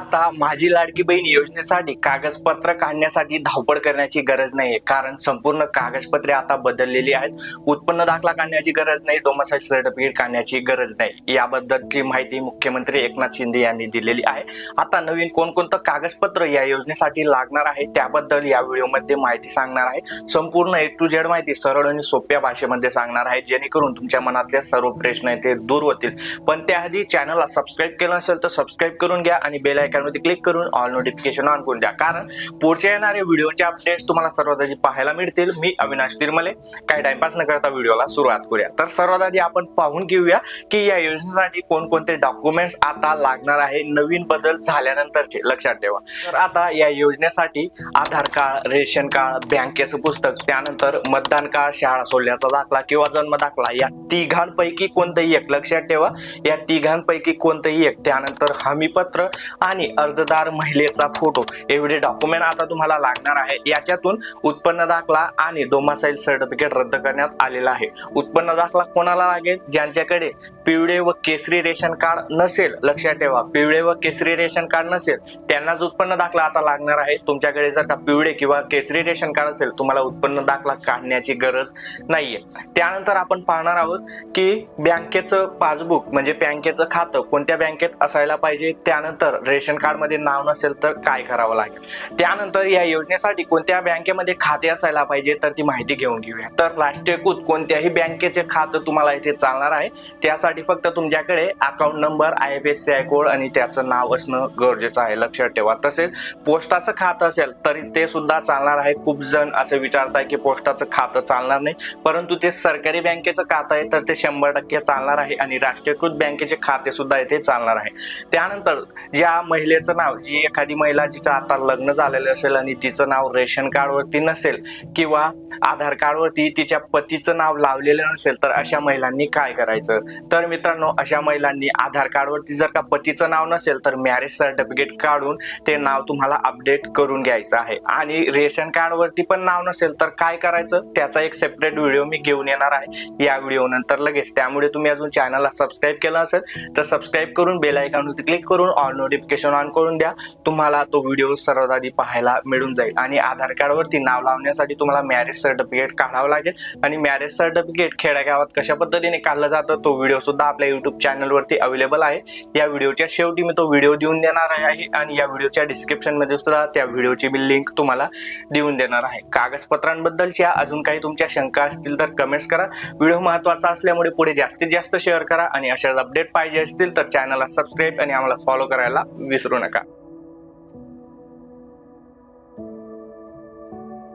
आता माझी लाडकी बहीण योजनेसाठी कागदपत्र काढण्यासाठी धावपळ करण्याची गरज नाहीये. कारण संपूर्ण कागदपत्रे आता बदललेली आहेत. उत्पन्न दाखला काढण्याची गरज नाही डोमसाईल सर्टिफिकेट काढण्याची गरज नाही. याबद्दलची माहिती मुख्यमंत्री एकनाथ शिंदे यांनी दिलेली आहे. आता नवीन कोणकोणतं कागदपत्र या योजनेसाठी लागणार आहे त्याबद्दल या व्हिडिओमध्ये माहिती सांगणार आहे. संपूर्ण ए टू झेड माहिती सरळ आणि सोप्या भाषेमध्ये सांगणार आहे. जेणेकरून तुमच्या मनातले सर्व प्रश्न आहेत ते दूर होतील. पण त्याआधी चॅनलला सबस्क्राईब केलं असेल तर सबस्क्राईब करून घ्या आणि बेल आयकॉनवरती क्लिक करून ऑल नोटिफिकेशन ऑन करून द्या. कारण पुढच्या येणाऱ्या व्हिडिओचे अपडेट्स तुम्हाला सर्वात आधी पाहायला मिळतील. मी अविनाश तिरमले. काही टाइमपास न करता व्हिडिओला सुरुवात करूया. तर सर्वात आधी आपण पाहून घेऊया की या योजनेसाठी कोणकोणते डॉक्युमेंट्स आता लागणार आहे. नवीन बदल झाल्यानंतरचे. लक्षात ठेवा. तर आता या योजनेसाठी आधार कार्ड रेशन कार्ड बँकेचं पुस्तक त्यानंतर मतदान कार्ड शाळा सोडल्याचा दाखला किंवा जन्म दाखला या तिघांपैकी कोणतंही एक. लक्षात ठेवा. या तिघांपैकी कोणतंही एक. त्यानंतर हमीपत्र आणि अर्जदार महिलेचा फोटो. एवढे डॉक्युमेंट आता तुम्हाला लागणार आहे. याच्यातून उत्पन्न दाखला आणि डोमासाईल सर्टिफिकेट रद्द करण्यात आलेला आहे. उत्पन्न दाखला कोणाला लागेल? ज्यांच्याकडे पिवळे व केसरी रेशन कार्ड नसेल लक्षात ठेवा. पिवळे व केसरी रेशन कार्ड नसेल त्यांनाच उत्पन्न दाखला आता लागणार आहे. तुमच्याकडे जर का पिवळे किंवा केसरी रेशन कार्ड असेल तुम्हाला उत्पन्न दाखला काढण्याची गरज नाहीये. त्यानंतर आपण पाहणार आहोत की बँकेचं पासबुक म्हणजे बँकेचं खातं कोणत्या बँकेत असायला पाहिजे? त्यानंतर रेशन कार्डमध्ये नाव नसेल तर काय करावं लागेल? त्यानंतर या योजनेसाठी कोणत्या बँकेमध्ये खाते असायला पाहिजे तर ती माहिती घेऊन घेऊया. तर राष्ट्रीयकृत कोणत्याही बँकेचे खातं तुम्हाला इथे चालणार आहे. त्यासाठी फक्त तुमच्याकडे account number I F S C I code आणि त्याचं नाव असणं गरजेचं आहे. लक्षात ठेवा. तसेच पोस्टाचं खातं असेल तरी ते सुद्धा चालणार आहे. खूप जण असं विचारताय की पोस्टाचं खातं चालणार नाही. परंतु ते सरकारी बँकेचं खातं आहे तर ते शंभर टक्के चालणार आहे आणि राष्ट्रीयकृत बँकेचे खाते सुद्धा इथे चालणार आहे. त्यानंतर ज्या महिलेचं नाव जी एखादी महिला जिचं आता लग्न झालेलं असेल आणि तिचं नाव रेशन कार्डवरती नसेल किंवा आधार कार्डवरती तिच्या पतीचं नाव लावलेलं नसेल तर अशा महिलांनी काय करायचं? तर मित्रांनो अशा महिलांनी आधार कार्डवरती जर का पतीचं नाव नसेल तर मॅरेज सर्टिफिकेट काढून ते नाव तुम्हाला अपडेट करून घ्यायचं आहे. आणि रेशन कार्डवरती पण नाव नसेल तर काय करायचं? त्याचा एक सेपरेट व्हिडिओ मी घेऊन येणार आहे. या व्हिडिओ नंतर लगेच. त्यामुळे तुम्ही अजून चॅनलला सबस्क्राईब केलं असेल तर सबस्क्राईब करून बेल आयकॉनवरती क्लिक करून ऑल नोटिफिकेशन ऑन करून द्या. तुम्हाला तो व्हिडिओ सर्वात आधी पाहायला मिळून जाईल. आणि आधार कार्डवरती नाव लावण्यासाठी तुम्हाला मॅरेज सर्टिफिकेट काढावं लागेल. आणि मॅरेज सर्टिफिकेट खेड्यागावात कशा पद्धतीने काढलं जातं तो व्हिडिओ सुद्धा आपल्या युट्यूब चॅनलवरती अवेलेबल आहे. या व्हिडिओच्या शेवटी मी तो व्हिडिओ देऊन देणार आहे. आणि या व्हिडिओच्या डिस्क्रिप्शनमध्ये सुद्धा त्या व्हिडिओची मी लिंक तुम्हाला देऊन देणार आहे. कागदपत्रांबद्दलच्या अजून काही तुमच्या शंका असतील तर कमेंट्स करा. व्हिडिओ महत्त्वाचा असल्यामुळे पुढे जास्तीत जास्त शेअर करा. आणि अशाच अपडेट पाहिजे असतील तर चॅनलला सबस्क्राईब आणि आम्हाला फॉलो करायला विसरू नका.